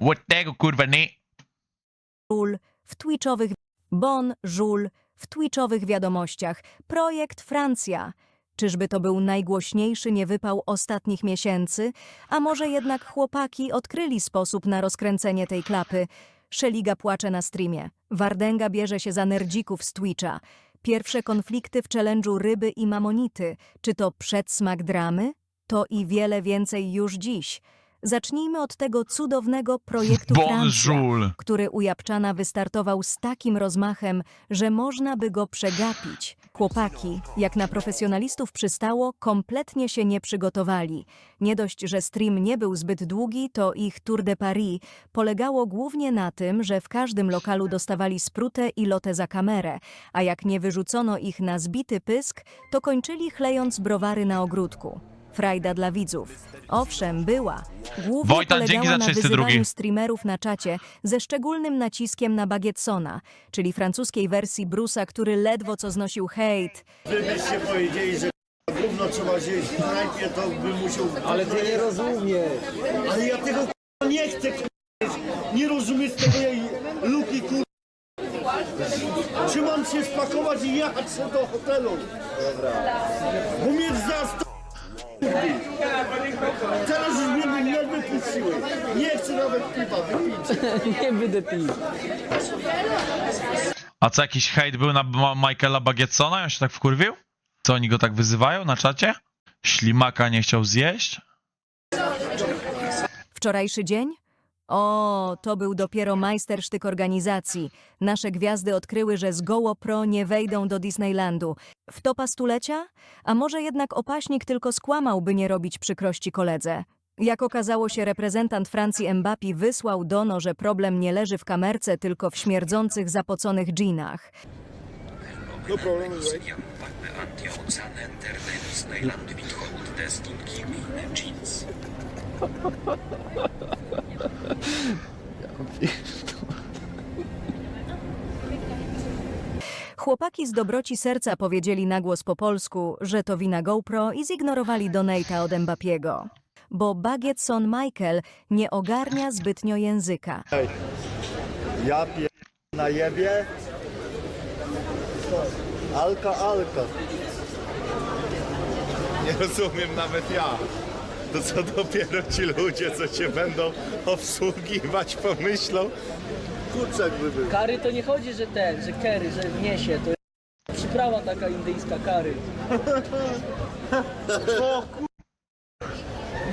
What tego kurwa nie? Żul w twitchowych Bon Żul w twitchowych wiadomościach. Projekt Francja. Czyżby to był najgłośniejszy niewypał ostatnich miesięcy? A może jednak chłopaki odkryli sposób na rozkręcenie tej klapy? Szeliga płacze na streamie. Wardęga bierze się za nerdzików z Twitcha. Pierwsze konflikty w challenge'u ryby i mamonity. Czy to przedsmak dramy? To i wiele więcej już dziś. Zacznijmy od tego cudownego projektu Francja Bonjour. który u Japczana wystartował z takim rozmachem, że można by go przegapić. Chłopaki, jak na profesjonalistów przystało, kompletnie się nie przygotowali. Nie dość, że stream nie był zbyt długi, to ich Tour de Paris polegało głównie na tym, że w każdym lokalu dostawali sprutę i lotę za kamerę, a jak nie wyrzucono ich na zbity pysk, to kończyli chlejąc browary na ogródku. Frajda dla widzów. Owszem, była. Głównie Wojtan, dzięki polegała za na 32. wyzywaniu streamerów na czacie ze szczególnym naciskiem na Bagietsona, czyli francuskiej wersji Brusa, który ledwo co znosił hejt. Wy byście powiedzieli, że gówno trzeba zjeść w knajpie, to bym musiał... Ale ty nie rozumiesz. Ale ja tego k***a, nie chcę. Nie rozumiesz tego jej luki kur... Czy mam się spakować i jechać sobie do hotelu? Dobra. Bo mnie za sto... Teraz już mnie nie wypuściły. Nie chcę nawet piwa wypić. nie będę pił. A co, jakiś hejt był na Ma- Michaela Bagietsona? On się tak wkurwił? Co, oni go tak wyzywają na czacie? Ślimaka nie chciał zjeść? Wczorajszy dzień? O, to był dopiero majstersztyk organizacji. Nasze gwiazdy odkryły, że z Goło Pro nie wejdą do Disneylandu. W topa stulecia? A może jednak opaśnik tylko skłamał, by nie robić przykrości koledze? Jak okazało się, reprezentant Francji Mbappé wysłał Dono, że problem nie leży w kamerce, tylko w śmierdzących, zapoconych dżinach. Pappe antioxanen der Chłopaki z dobroci serca powiedzieli na głos po polsku, że to wina GoPro i zignorowali donata od Mbapiego. Bo Bagietson Michael nie ogarnia zbytnio języka. Ja pier... na jebie. Alka, alka. Nie rozumiem nawet ja. To co dopiero ci ludzie, co cię będą obsługiwać, pomyślą, Kurczak by był. Kary to nie chodzi, że ten, że kery, że wniesie. To jest przyprawa taka indyjska kary.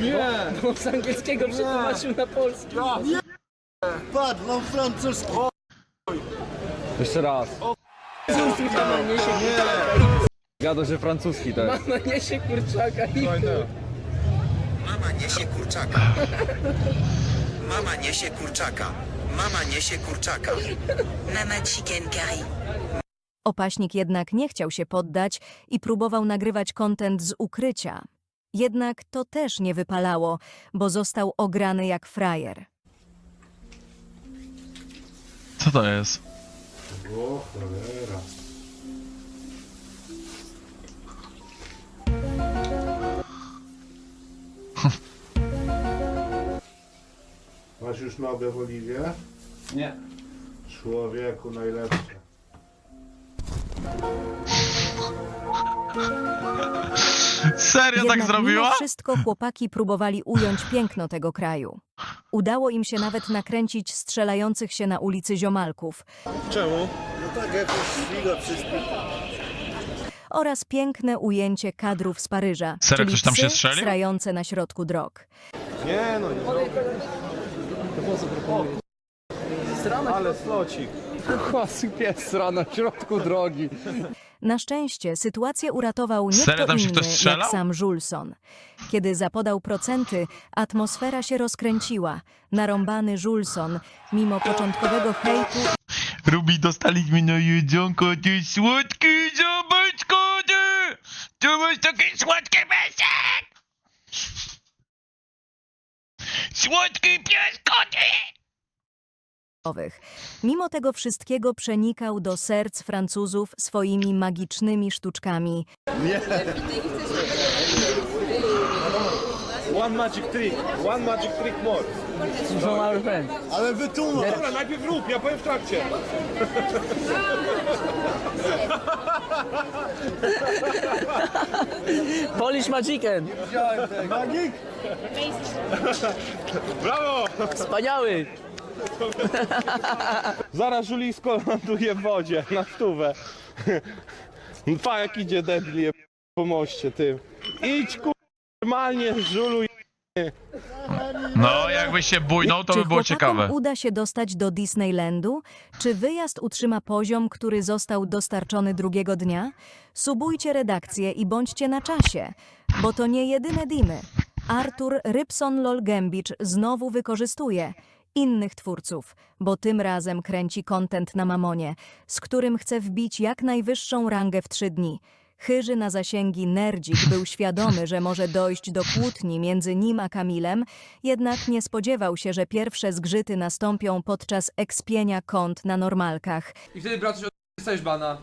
Nie! Bo z angielskiego przetłumaczył na polski. Patrz, mam francuski. Jeszcze raz. Mama niesie, Gado, że francuski to jest. mama niesie kurczaka i Mama niesie kurczaka. Mama niesie kurczaka. Mama niesie kurczaka. Mama Chicken Curry. Opaśnik jednak nie chciał się poddać i próbował nagrywać kontent z ukrycia. Jednak to też nie wypalało, bo został ograny jak frajer. Co to jest? Masz już nogę w oliwie? Nie. Człowieku najlepsze. Serio Jednak tak zrobiła? mimo wszystko chłopaki próbowali ująć piękno tego kraju. Udało im się nawet nakręcić strzelających się na ulicy ziomalków Czemu? No tak jakoś śliga wszystkich. Oraz piękne ujęcie kadrów z Paryża, Serio, czyli ktoś tam się psy strzelił? srające na środku drog. Nie no, nie. Ale slocik. Chłosy pies rano w środku drogi. Na szczęście sytuację uratował nie Serio, kto tam się inny ktoś strzelał? jak sam Julson. Kiedy zapodał procenty, atmosfera się rozkręciła. Narąbany Julson, mimo początkowego hejtu Rubi, dostaliśmy na jedzonko, ty słodki ty! Tu masz taki słodki piesek! Słodki pies, koty! owych. Mimo tego wszystkiego przenikał do serc Francuzów swoimi magicznymi sztuczkami. One magic trick, one magic trick more. From our friend. Ale wytłumacz. Dobra, najpierw rób, ja powiem w trakcie. Polish Magician. Magik? Brawo! Wspaniały. Zaraz Żulisko ląduje w wodzie, na stówę. Pa, jak idzie debil je po moście, tym. Idź kur... normalnie, żuluj. No, jakby się bujnął, to by było chłopakom ciekawe. uda się dostać do Disneylandu? Czy wyjazd utrzyma poziom, który został dostarczony drugiego dnia? Subujcie redakcję i bądźcie na czasie, bo to nie jedyne dimy. Artur Rybson-Lolgembicz znowu wykorzystuje innych twórców, bo tym razem kręci content na Mamonie, z którym chce wbić jak najwyższą rangę w trzy dni. Chyży na zasięgi nerdzik był świadomy, że może dojść do kłótni między nim a Kamilem, jednak nie spodziewał się, że pierwsze zgrzyty nastąpią podczas ekspienia kont na normalkach. I wtedy bratuś dostajesz bana.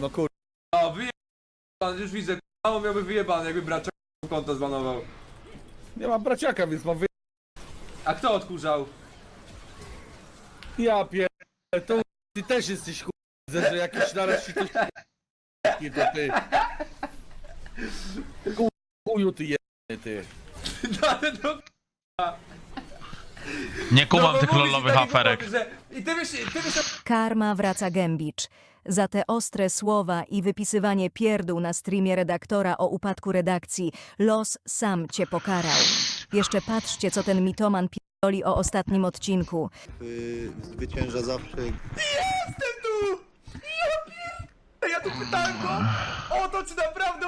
No kur... A, wyjebany, już widzę, mało miałby wyjebany, jakby braczek konto zbanował. Nie mam braciaka, więc mam wy... A kto odkurzał? Ja pier... To ty też jesteś kur... że jakiś naraz ci. Nie to ty. Chuju ty je... ty. No, ale no, Nie kumam no, tych lolowych takie aferek. że- I ty wiesz, ty wiesz, Karma wraca Gębicz. Za te ostre słowa i wypisywanie pierdół na streamie redaktora o upadku redakcji, los sam cię pokarał. Jeszcze patrzcie, co ten mitoman pierdoli o ostatnim odcinku. y, zwycięża zawsze jestem tu! Ja pier... Ja tu pytałem go o to, czy naprawdę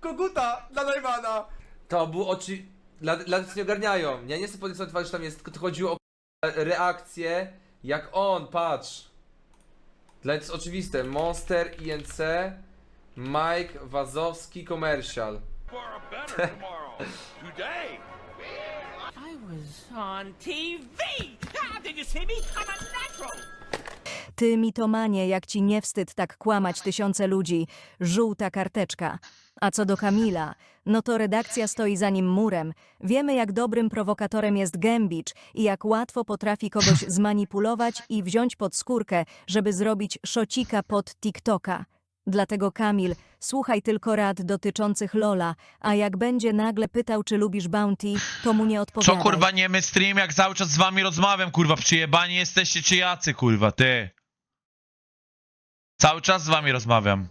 koguta dla Najmana. To było oczy... Dla, dla tych, co nie ogarniają. Ja nie chcę podejmować, że tam jest, tylko to chodziło o reakcję, jak on, patrz. Dla to jest oczywiste. Monster, INC, Mike, Wazowski, Commercial. I was on TV. Ah, did you see me? I'm a natural. Ty mitomanie, jak ci nie wstyd tak kłamać tysiące ludzi. Żółta karteczka. A co do Kamila, no to redakcja stoi za nim murem. Wiemy, jak dobrym prowokatorem jest Gębicz i jak łatwo potrafi kogoś zmanipulować i wziąć pod skórkę, żeby zrobić szocika pod TikToka. Dlatego Kamil, słuchaj tylko rad dotyczących Lola, a jak będzie nagle pytał, czy lubisz Bounty, to mu nie Co odpowiadaj. kurwa niemy stream, jak cały czas z wami rozmawiam, kurwa, przyjebani jesteście czy jacy, kurwa, ty. Cały czas z wami rozmawiam.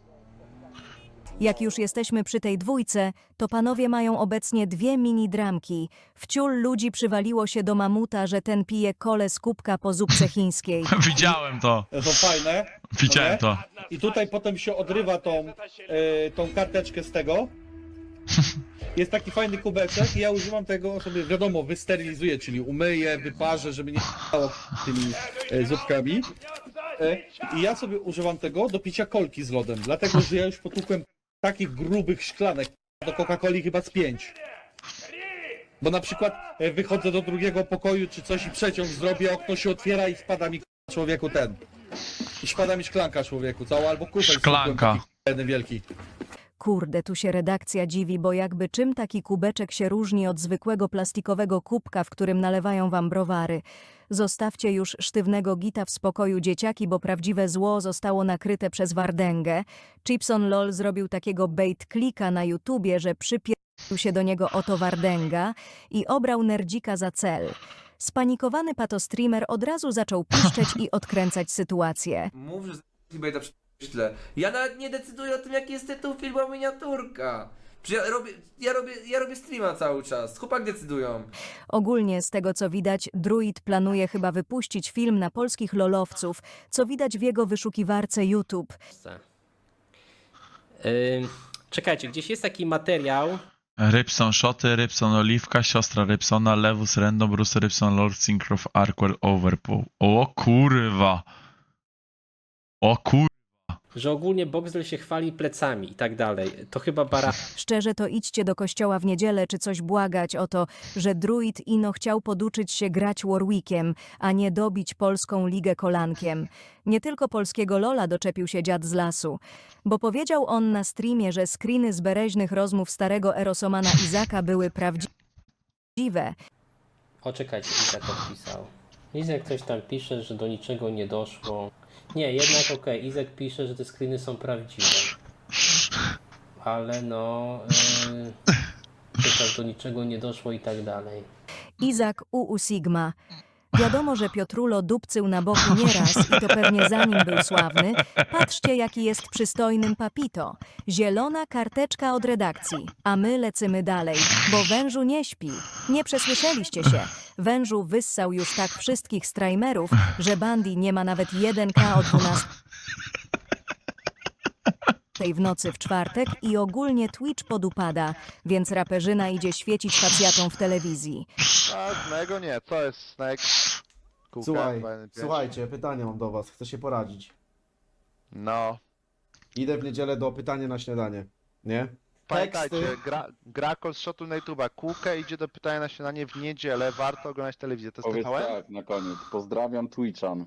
Jak już jesteśmy przy tej dwójce, to panowie mają obecnie dwie mini-dramki. Wciul ludzi przywaliło się do mamuta, że ten pije kole z kubka po zupce chińskiej. Widziałem to, To fajne. widziałem to. I tutaj potem się odrywa tą, e, tą karteczkę z tego. Jest taki fajny kubeczek i ja używam tego sobie, wiadomo, wysterylizuję, czyli umyję, wyparzę, żeby nie stało tymi e, zupkami. E, I ja sobie używam tego do picia kolki z lodem, dlatego że ja już potłukłem takich grubych szklanek do Coca-Coli chyba z pięć. Bo na przykład e, wychodzę do drugiego pokoju czy coś i przeciąg zrobię, okno się otwiera i spada mi człowieku ten. I spada mi szklanka człowieku, cała albo kufel. Szklanka. Jeden wielki. Kurde, tu się redakcja dziwi, bo jakby czym taki kubeczek się różni od zwykłego plastikowego kubka, w którym nalewają wam browary. Zostawcie już sztywnego gita w spokoju dzieciaki, bo prawdziwe zło zostało nakryte przez Wardęgę. Chipson LOL zrobił takiego bait klika na YouTubie, że przypierdolił się do niego oto Wardęga i obrał nerdzika za cel. Spanikowany patostreamer od razu zaczął piszczeć i odkręcać sytuację. Mów, że prześlę. Ja nawet nie decyduję o tym, jaki jest tytuł filmu, a miniaturka. Przecież ja robię, ja robię, ja robię streama cały czas. Chłopak decydują. Ogólnie z tego co widać, Druid planuje chyba wypuścić film na polskich lolowców, co widać w jego wyszukiwarce YouTube. czekajcie, gdzieś jest taki materiał. Rybson Szoty, Rybson Oliwka, siostra Rybsona, Lewus Random, Bruce Rybson, Lord Syncroft, Arkwell, Overpool. O kurwa. O kur... że ogólnie Boxdel się chwali plecami i tak dalej. To chyba bara... Szczerze to idźcie do kościoła w niedzielę czy coś błagać o to, że Druid Ino chciał poduczyć się grać Warwickiem, a nie dobić polską ligę kolankiem. Nie tylko polskiego Lola doczepił się dziad z lasu, bo powiedział on na streamie, że screeny z bereźnych rozmów starego Erosomana Izaka były prawdziwe. Poczekajcie, Izak odpisał. Izak coś tam pisze, że do niczego nie doszło. Nie, jednak okej, Izak pisze, że te screeny są prawdziwe. Ale no... Yy, tak do niczego nie doszło i tak dalej. Izak UU Sigma. Wiadomo, że Piotrulo dupcył na boku nieraz i to pewnie zanim był sławny. Patrzcie, jaki jest przystojnym papito. Zielona karteczka od redakcji. A my lecymy dalej, bo wężu nie śpi. Nie przesłyszeliście się. Wężu wyssał już tak wszystkich strajmerów, że Bandy nie ma nawet 1K o 12 w nocy w czwartek i ogólnie Twitch podupada, więc raperzyna idzie świecić facjatą w telewizji. Snego nie, co jest Snake? Słuchaj, słuchajcie, pytanie mam do was, chcę się poradzić. No. Idę w niedzielę do pytania na śniadanie, nie? Pamiętajcie, Teksty, gra, Grakol z shotu na YouTube'a. Kółkę idzie do pytania na śniadanie w niedzielę, warto oglądać telewizję. To jest TVN? tak na koniec. Pozdrawiam Twitchan.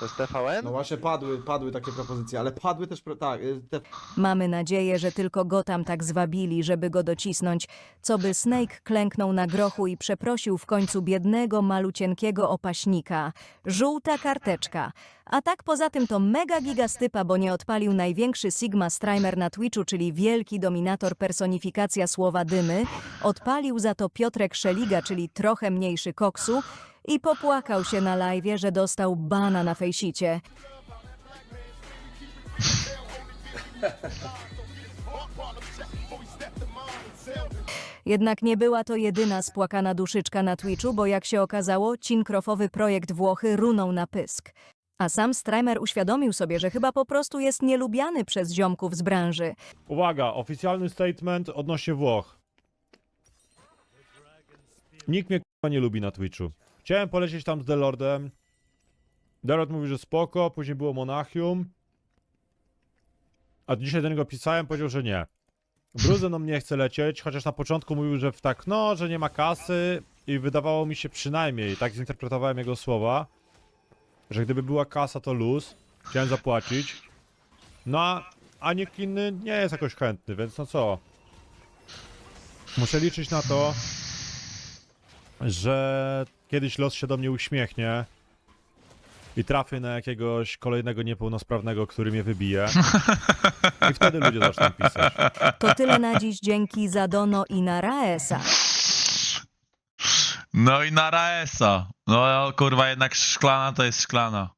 To jest TVN? no właśnie padły, padły takie propozycje, ale padły też, pro- tak, y, te Mamy nadzieję, że tylko go tam tak zwabili, żeby go docisnąć, co by Snake klęknął na grochu i przeprosił w końcu biednego, malucienkiego opaśnika. Żółta karteczka. A tak poza tym to mega gigastypa, bo nie odpalił największy Sigma Strimer na Twitchu, czyli wielki dominator personifikacja słowa dymy. Odpalił za to Piotrek Szeliga, czyli trochę mniejszy koksu i popłakał się na live'ie, że dostał bana na fejsicie. Jednak nie była to jedyna spłakana duszyczka na Twitchu, bo jak się okazało, cinkrofowy projekt Włochy runął na pysk. A sam Strimer uświadomił sobie, że chyba po prostu jest nielubiany przez ziomków z branży. Uwaga, oficjalny statement odnośnie Włoch. Nikt mnie k***a nie lubi na Twitchu. Chciałem polecieć tam z Delordem. Delord mówi, że spoko, później było Monachium. A dzisiaj do niego pisałem, powiedział, że nie. Bruce no nie chce lecieć, chociaż na początku mówił, że w tak, no, że nie ma kasy i wydawało mi się przynajmniej, tak zinterpretowałem jego słowa, że gdyby była kasa, to luz. Chciałem zapłacić. No, a, a nikt inny nie jest jakoś chętny, więc no co? Muszę liczyć na to, że kiedyś los się do mnie uśmiechnie i trafię na jakiegoś kolejnego niepełnosprawnego, który mnie wybije. I wtedy ludzie zaczną pisać. To tyle na dziś, dzięki za Dono i na Raesa. No i na Raesa. No kurwa, jednak szklana to jest szklana.